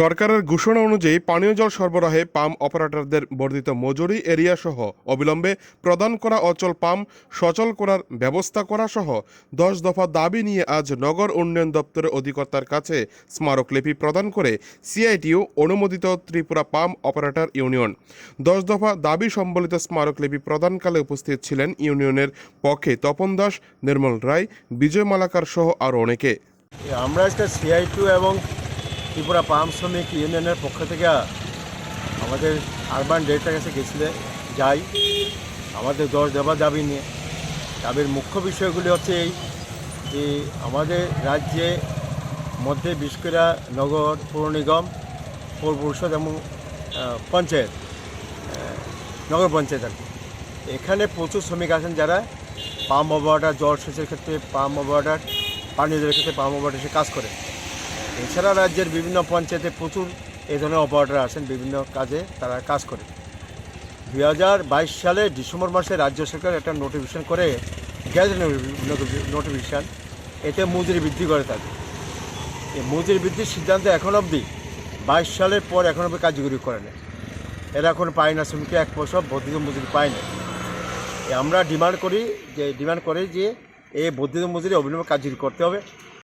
সরকারের ঘোষণা অনুযায়ী পানীয় জল সরবরাহে পাম্প অপারেটরদের বর্ধিত মজুরি এরিয়া সহ অবিলম্বে প্রদান করা অচল পাম্প সচল করার ব্যবস্থা করা সহ দশ দফা দাবি নিয়ে আজ নগর উন্নয়ন দপ্তরের অধিকর্তার কাছে স্মারকলিপি প্রদান করে সিআইটিও অনুমোদিত ত্রিপুরা পাম্প অপারেটর ইউনিয়ন। দশ দফা দাবি সম্বলিত স্মারকলিপি প্রদানকালে উপস্থিত ছিলেন ইউনিয়নের পক্ষে তপন দাস, নির্মল রায়, বিজয় মালাকার সহ আরও অনেকে। আমরা আজকে সিআই টু এবং ত্রিপুরা পাম শ্রমিক ইউনিয়নের পক্ষ থেকে আমাদের আরবান ডেটার কাছে গেছিলে, যাই। আমাদের দশ দেবা দাবি নিয়ে। দাবির মুখ্য বিষয়গুলি হচ্ছে এই, যে আমাদের রাজ্যে মধ্যে বিশেষ করে নগর, পৌর নিগম, পৌর পরিষদ এবং পঞ্চায়েত নগর পঞ্চায়েত আর এখানে প্রচুর শ্রমিক আছেন যারা পাম অপারেটার জল সেচের ক্ষেত্রে, পাম অপারেটার পানীয় জলের ক্ষেত্রে পাম অপারেটার সে কাজ করে। এছাড়া রাজ্যের বিভিন্ন পঞ্চায়েতে প্রচুর এই ধরনের অপারেটার আসেন বিভিন্ন কাজে তারা কাজ করে। দুই হাজার বাইশ সালে ডিসেম্বর মাসে রাজ্য সরকার একটা নোটিফিকেশন করে, গ্যাস নোটিফিকেশান, এতে মজুরি বৃদ্ধি করে থাকে এই মজুরি বৃদ্ধির সিদ্ধান্ত এখন অবধি বাইশ সালের পর এখন অবধি কার্যকরী করে না এরা এখন পায় না শ্রমিকরা এক পয়সা, বর্ধিত মজুরি পায় না। আমরা ডিমান্ড করি যে, ডিমান্ড করে যে এই বর্ধিত মজুরি অবিলম্বে কার্যকরী করতে হবে।